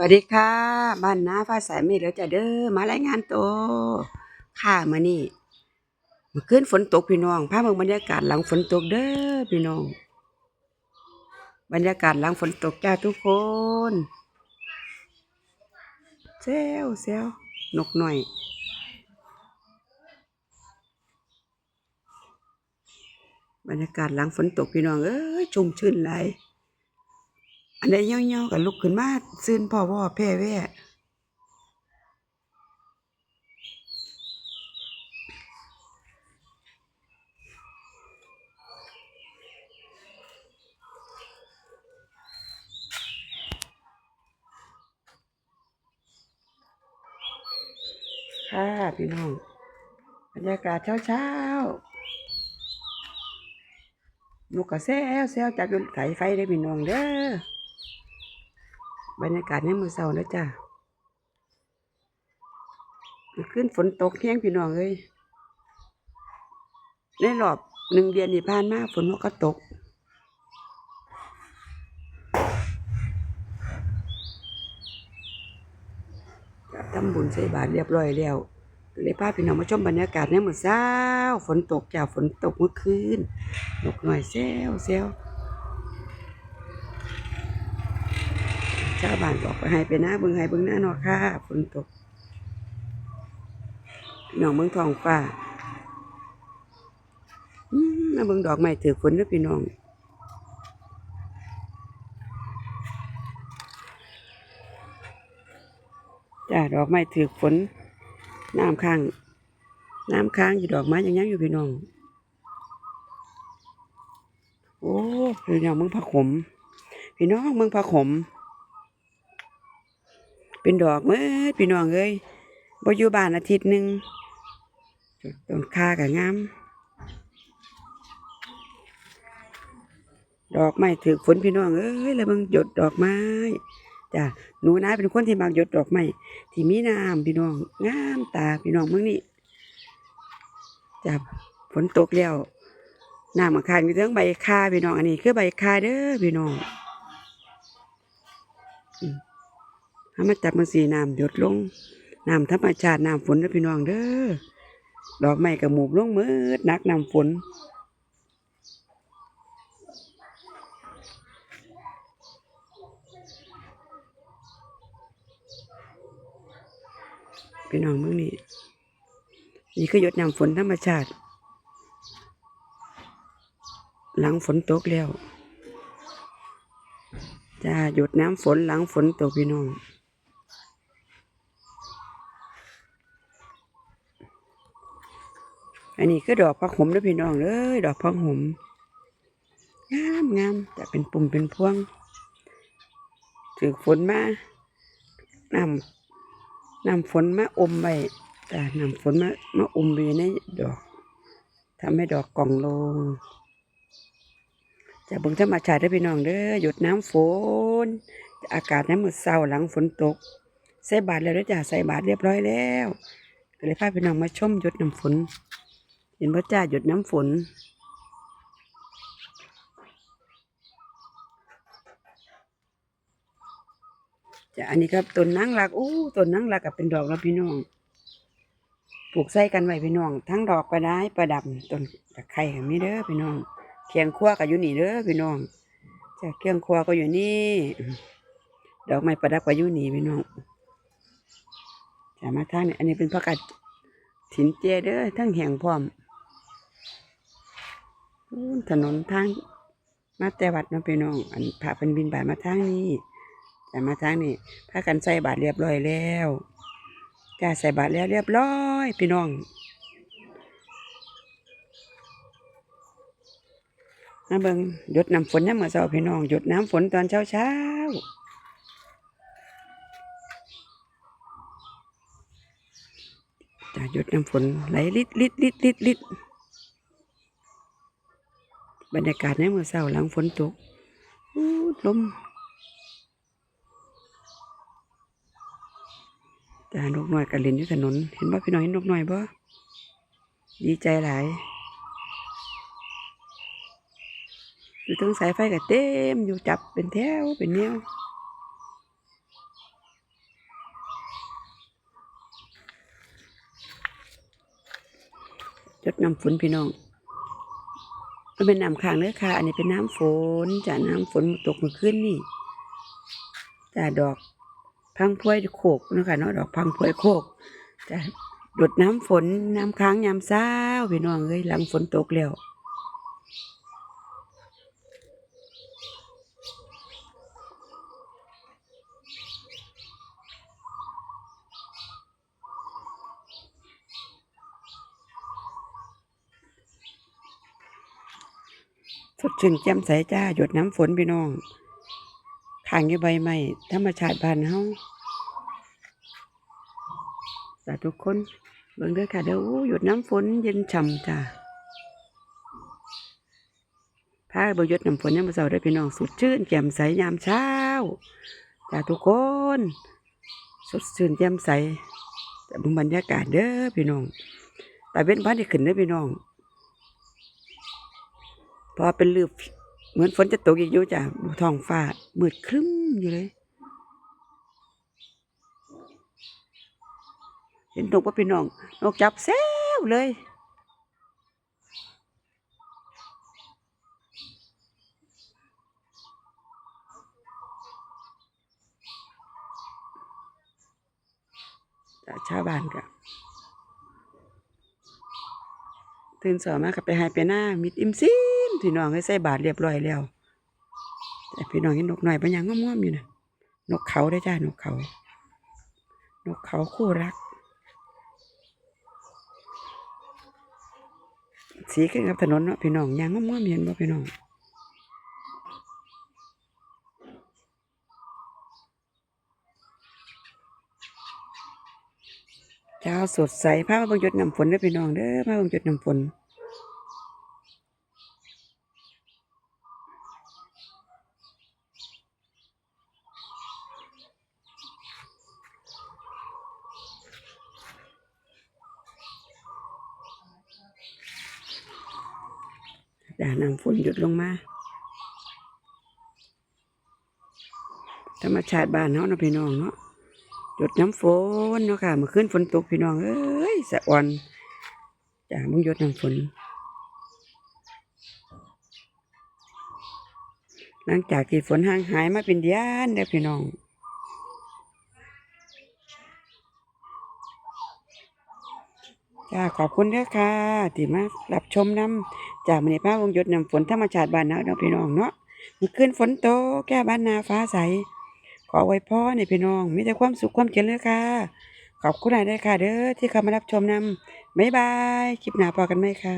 วัสดีค่ะบ้านนาฟ้าใสไม่เหลือจะเด้อมารายงานตัวค่ะมานี่เมื่อคืนฝนตกพี่น้องพาเมืองบรรยากาศหลังฝนตกเด้อพี่น้อง บรรยากาศหลังฝนตกจ้าทุกคนเซลเซลนกหน่อย บรรยากาศหลังฝนตกพี่น้องเอ้ยชุ่มชื่นไหลย อันใดเงี้ยวๆก็ลุกขึ้นมาซื่นพ่อพ่อแพ่แว่ค่ะพี่น้องบรรยากาศเช้าๆนกกระแซวแซวจากสายไฟได้พี่น้องเด้อ บรรยากาศในมือเช้าแล้วจ้ะขึ้นฝนตกแห้งพี่น้องเอ้ยในรอบหนึ่งเดือนที่ผ่านมาฝนมันก็ตก ทำบุญใส่บาตรเรียบร้อยแล้วเลยพาพี่น้องมาชมบรรยากาศในมือเช้า ฝนตกจ้าฝนตกเมื่อคืนนกหน่อยแซวแซว ชาวบ้านบอกไปให้ไปหน้าเบิ่งให้เบิ่งหน้านอค่ะฝนตกพี่น้องเบิ่งทองฟ้าอืมาเบิ่งดอกไม้ถือฝนเด้อพี่น้องจ้าดอกไม้ถือฝนน้ำค้างน้ำค้างอยู่ดอกไม้ยังยังอยู่พี่น้องโอ้พี่น้องเมืองผักขมพี่น้องเมืองผักขม เป็นดอกเมื่อพี่น้องเอ้ยบ่อยู่บ้านอาทิตย์หนึ่งต้นคากับงามดอกไม้ถือฝนพี่น้องเอ้ยแล้วมึงหยดดอกไม้จ้ะหนูนะเป็นคนที่มักหยดดอกไม้ที่มีน้ำพี่น้องงามตาพี่น้องเมืองนี่จ้ะฝนตกแล้วน้ำมันคางอยู่เทั้งใบคาพี่น้องอันนี้คือใบคาเด้อพี่น้องอืม ถ้ามาจับมันสีน้ำหยดลงน้ำธรรมชาติน้ำฝนเด้อพี่น้องเด้อดอกไม้กับหมูกลงมืดนักน้ำฝนพี่น้องเมืองนี่นี่คือหยดน้ำฝนธรรมชาติ หลังฝนตกแล้วจ้าหยดน้ำฝนหลังฝนตกพี่น้อง อันนี้คือดอกพักหมนะพี่น้องเลยดอกพักหมงามงามแต่เป็นปุ่มเป็นพวงถือฝนมานำนำฝนมาอมไว้แต่นำฝนมามาอมไว้ในดอกทำให้ดอกกล่องลงจะบิ่งธรรมชาติได้อพี่น้องเด้อหยุดน้ำฝนอากาศในมื้อเช้าหลังฝนตก ใส่บาตรแล้วจ้าใส่บาตรเรียบร้อยแล้วก็เลยพาพี่น้องมาชมหยุดน้ำฝน เห็นพ่จ้าหยดน้ำฝน จะอันนี้ครับต้นนางรักอู้ต้นนางรักกับเป็นดอกแล้วพี่น้อง ปลูกใส่กันไว้พี่น้อง ทั้งดอกประดายประดับต้นตะไคร้ก็มีเด้อพี่น้องเคียงครัวก็อยู่นี่เด้อพี่น้องจะเคียงครัวก็อยู่นี่ ดอกไม้ประดับก็อยู่นี่พี่น้องจะมาท่านี้อันนี้เป็นผักกาดถิ่นเจเด้อทั้งแห่งพร้อม ถนนทางมาแต่วัดเนาะพี่น้อง อันพระเป็นบินบาทมาทางนี้แต่มาทางนี้พากันใส่บาตรเรียบร้อยแล้วจ้าใส่บาตรแล้วเรียบร้อย พี่น้องมาเบิงหยดน้ำฝนยามมื้อเช้าพี่น้องหยดน้ำฝนตอนเช้าเช้าจ้าหยดน้ำฝนไหลลิดลิดลิดลิดลิด บรรยากาศในเมื่อเช้าหลังฝนตกลมแต่นกน้อยกระเลินอยู่ถนน เห็นบ่พี่น้อยเห็นนกน้อยบ่ดีใจหลายอยู่ตรงสายไฟกับเต็มอยู่จับเป็นแถวเป็นแนวจดนำฝนพี่น้อง มันเป็นน้ำค้างเลยค่ะ อันนี้เป็นน้ำฝนจ้ะน้ำฝนตกมาขึ้นนี่จ้ะดอกพังพวยโขกนะคะเนาะดอกพังพวยโขกจ้ะดดน้ำฝนน้ำค้างยามเช้าพี่น้องเอ้ยหลังฝนตกแล้ว สดชื่นแจ่มใสจ้าหยดน้ำฝนพี่น้องขางอยู่ใบไม้ธรรมชาติบ้านเฮาสาธุคนเบิ่งเด้อค่ะเด้อหยดน้ำฝนเย็นฉ่ำจ้าพาบ่หยดน้ำฝนยามเช้าเด้พี่น้องสดชื่นแจ่มใสยามเช้าจ้าทุกคน สดชื่นแจ่มใสแต่เบิ่งบรรยากาศเด้อพี่น้องแตาเว้นบ้านได้ขึ้นเด้อพี่น้อง พอเป็นลืบเหมือนฝนจะตกอีกอยู่จ้ะดูท้องฟ้ามืดครึ้มอยู่เลย เห็นนกว่าพี่น้องนกจับแซวเลยชาวบ้านก็ตื่นสายมาก็ไปให้ไปหน้ามิดอิมซิม พี่น้องให้ใส่บาทเรียบร้อยแล้วแต่พี่น้องเห็นนกหน่อยป็นยังง่วมๆอยู่นะนกเขาได้จ้านกเขา นกเขาคู่รัก สีขึ้นกับถนนเนาะพี่น้องยังง่วมๆเห็นบ่พี่น้องเช้าสดใสพามาบิ่งหยดน้ำฝนเด้อพี่น้องเด้อมาเบิ่งหยดน้ำฝน ด่าน้ำฝนหยุดลงมา ธรรมชาติบ้านเฮาเนาะพี่น้องเนาะหยดน้ำฝนเนาะค่ะเมื่อคืนฝนตกพี่น้องเอ้ยสะอ่อนจ้ามึงหยดน้ำฝน หลังจากที่ฝนห่างหายมาเป็นเดือนเด้อพี่น้อง จ้าขอบคุณด้อค่ะที่มารับชมน้ำจากมณีภาพวงยศนำฝนธรรมชาติบ้านนาะเนาะพี่น้องเนาะมื่อคืนฝนตกแก้บ้านนาฟ้าใส ขอไว้พ่อในพี่น้อง มีแต่ความสุขความเจริญเลยค่ะ ขอบคุณหลายด้อค่ะเด้อที่เข้ามารับชมนำบ๊ายบาย คลิปหน้าพอกันไหมค่ะ